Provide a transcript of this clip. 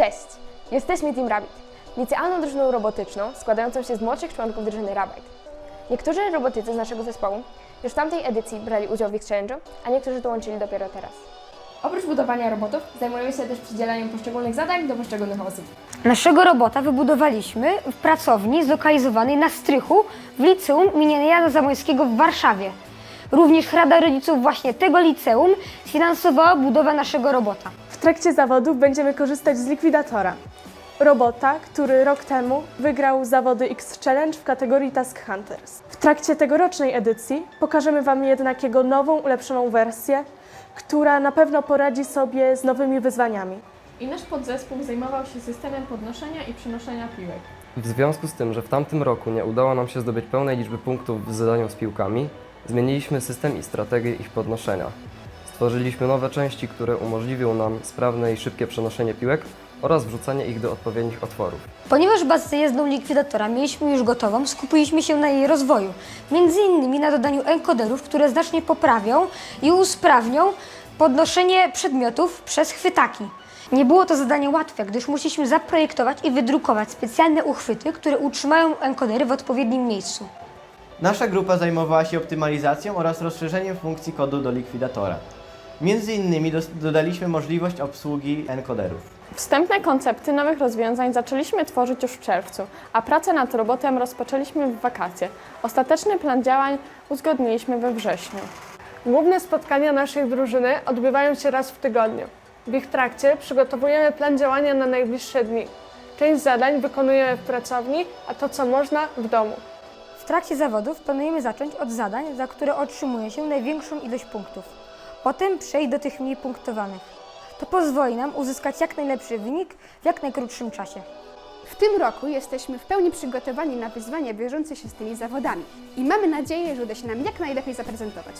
Cześć! Jesteśmy Team Rabbit, licealną drużyną robotyczną składającą się z młodszych członków drużyny Rabbit. Niektórzy robotycy z naszego zespołu już w tamtej edycji brali udział w Exchange'u, a niektórzy dołączyli dopiero teraz. Oprócz budowania robotów zajmujemy się też przydzielaniem poszczególnych zadań do poszczególnych osób. Naszego robota wybudowaliśmy w pracowni zlokalizowanej na strychu w liceum imienia Jana Zamoyskiego w Warszawie. Również Rada Rodziców właśnie tego liceum sfinansowała budowę naszego robota. W trakcie zawodów będziemy korzystać z likwidatora. Robota, który rok temu wygrał zawody X Challenge w kategorii Task Hunters. W trakcie tegorocznej edycji pokażemy Wam jednak jego nową, ulepszoną wersję, która na pewno poradzi sobie z nowymi wyzwaniami. I nasz podzespół zajmował się systemem podnoszenia i przenoszenia piłek. W związku z tym, że w tamtym roku nie udało nam się zdobyć pełnej liczby punktów w zadaniu z piłkami, zmieniliśmy system i strategię ich podnoszenia. Stworzyliśmy nowe części, które umożliwią nam sprawne i szybkie przenoszenie piłek oraz wrzucanie ich do odpowiednich otworów. Ponieważ bazę zajezdną likwidatora mieliśmy już gotową, skupiliśmy się na jej rozwoju. Między innymi na dodaniu encoderów, które znacznie poprawią i usprawnią podnoszenie przedmiotów przez chwytaki. Nie było to zadanie łatwe, gdyż musieliśmy zaprojektować i wydrukować specjalne uchwyty, które utrzymają encodery w odpowiednim miejscu. Nasza grupa zajmowała się optymalizacją oraz rozszerzeniem funkcji kodu do likwidatora. Między innymi dodaliśmy możliwość obsługi encoderów. Wstępne koncepty nowych rozwiązań zaczęliśmy tworzyć już w czerwcu, a pracę nad robotem rozpoczęliśmy w wakacje. Ostateczny plan działań uzgodniliśmy we wrześniu. Główne spotkania naszej drużyny odbywają się raz w tygodniu. W ich trakcie przygotowujemy plan działania na najbliższe dni. Część zadań wykonujemy w pracowni, a to co można w domu. W trakcie zawodów planujemy zacząć od zadań, za które otrzymuje się największą ilość punktów. Potem przejść do tych mniej punktowanych. To pozwoli nam uzyskać jak najlepszy wynik w jak najkrótszym czasie. W tym roku jesteśmy w pełni przygotowani na wyzwania wiążące się z tymi zawodami i mamy nadzieję, że uda się nam jak najlepiej zaprezentować.